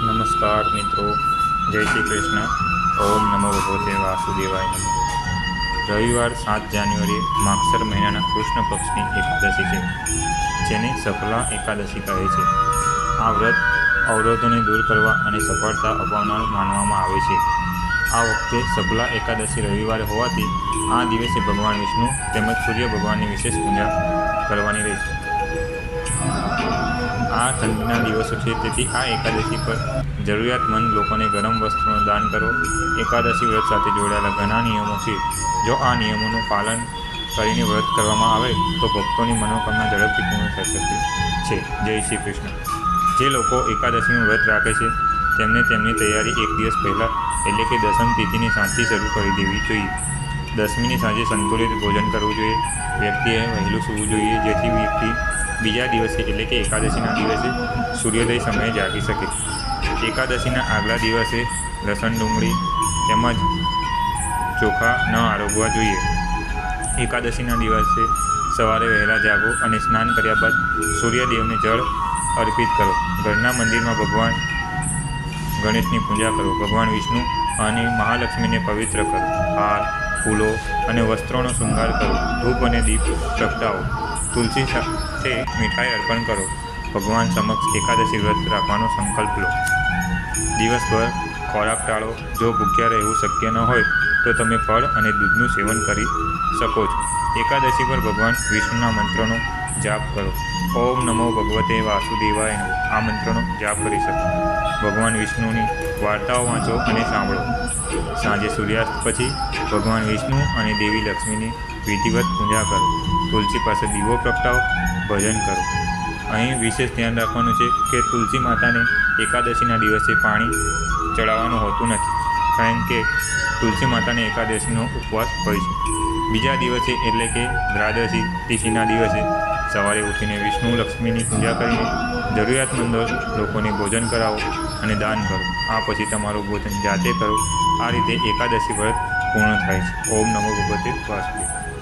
નમસ્કાર મિત્રો. જય શ્રી કૃષ્ણ. ઓમ નમો ભગવતે વાસુદેવાય નમો. રવિવાર સાત જાન્યુઆરી માગસર મહિનાના કૃષ્ણ પક્ષની એકાદશી છે, જેને સફલા એકાદશી કહે છે. આ વ્રત અવરોધોને દૂર કરવા અને સફળતા અપાવનાર માનવામાં આવે છે. આ વખતે સફલા એકાદશી રવિવારે હોવાથી આ દિવસે ભગવાન વિષ્ણુ તેમજ સૂર્ય ભગવાનની વિશેષ પૂજા કરવાની રહેશે. આ ઠંડીના દિવસો છે, તેથી આ એકાદશી પર જરૂરિયાતમંદ લોકોને ગરમ વસ્ત્રોનું દાન કરો. એકાદશી વ્રત સાથે જોડાયેલા ઘણા નિયમો છે. જો આ નિયમોનું પાલન કરીને વ્રત કરવામાં આવે, તો ભક્તોની મનોકામના ઝડપથી પૂર્ણ થઈ શકે છે. જય શ્રી કૃષ્ણ. જે લોકો એકાદશીનું વ્રત રાખે છે, તેમને તેમની તૈયારી એક દિવસ પહેલાં એટલે કે દસમ તિથિની સાંજથી શરૂ કરી દેવી જોઈએ. દસમીની સાંજે સંતુલિત ભોજન કરવું જોઈએ. વ્યક્તિએ વહેલું સૂવું જોઈએ, જેથી વ્યક્તિ બીજા દિવસે એટલે કે એકાદશીના દિવસે સૂર્યોદય સમયે જાગી શકે. એકાદશીના આગલા દિવસે લસણ, ડુંગળી તેમજ ચોખા ન આરોગવા જોઈએ. એકાદશીના દિવસે સવારે વહેલા જાગો અને સ્નાન કર્યા બાદ સૂર્યદેવને જળ અર્પિત કરો. ઘરના મંદિરમાં ભગવાન ગણેશની પૂજા કરો. ભગવાન વિષ્ણુ અને મહાલક્ષ્મીને પવિત્ર કરો. હાર ફૂલો અને વસ્ત્રોનો શૃંગાર કરો. ધૂપ અને દીપ પ્રગટાવો. તુલસી સાથે મીઠાઈ અર્પણ કરો. ભગવાન સમક્ષ એકાદશી વ્રત રાખવાનો સંકલ્પ લો. દિવસભર ખોરાક ટાળો. જો ભૂખ્યા રહેવું શક્ય ન હોય તો તમે ફળ અને દૂધનું સેવન કરી શકો છો. એકાદશી પર ભગવાન વિષ્ણુના મંત્રનો જાપ કરો. ઓમ નમો ભગવતે વાસુદેવાય નમઃ. આ મંત્રનો જાપ કરી શકો. ભગવાન વિષ્ણુની વાર્તાઓ વાંચો અને સાંભળો. સાંજે સૂર્યાસ્ત પછી ભગવાન વિષ્ણુ અને દેવી લક્ષ્મીની વિધિવત પૂજા કરો. તુલસી પાસે દીવો પ્રગટાવો, ભજન કરો. અહીં વિશેષ ધ્યાન રાખવાનું છે કે તુલસી માતાને એકાદશીના દિવસે પાણી ચડાવવાનું હોતું નથી. કારણ કે તુલસી માતાને એકાદશીનો ઉપવાસ હોય છે. બીજા દિવસે એટલે કે દ્રાદશી તિથિના દિવસે સવારે ઉઠીને વિષ્ણુ લક્ષ્મીની પૂજા કરીને જરૂરિયાતમંદ લોકોને ભોજન કરાવો અને દાન કરો. આ પછી તમારું ભોજન જાતે કરો. આ રીતે એકાદશી વ્રત પૂર્ણ થાય છે. ઓમ નમો ભગવતે વાસુદેવ.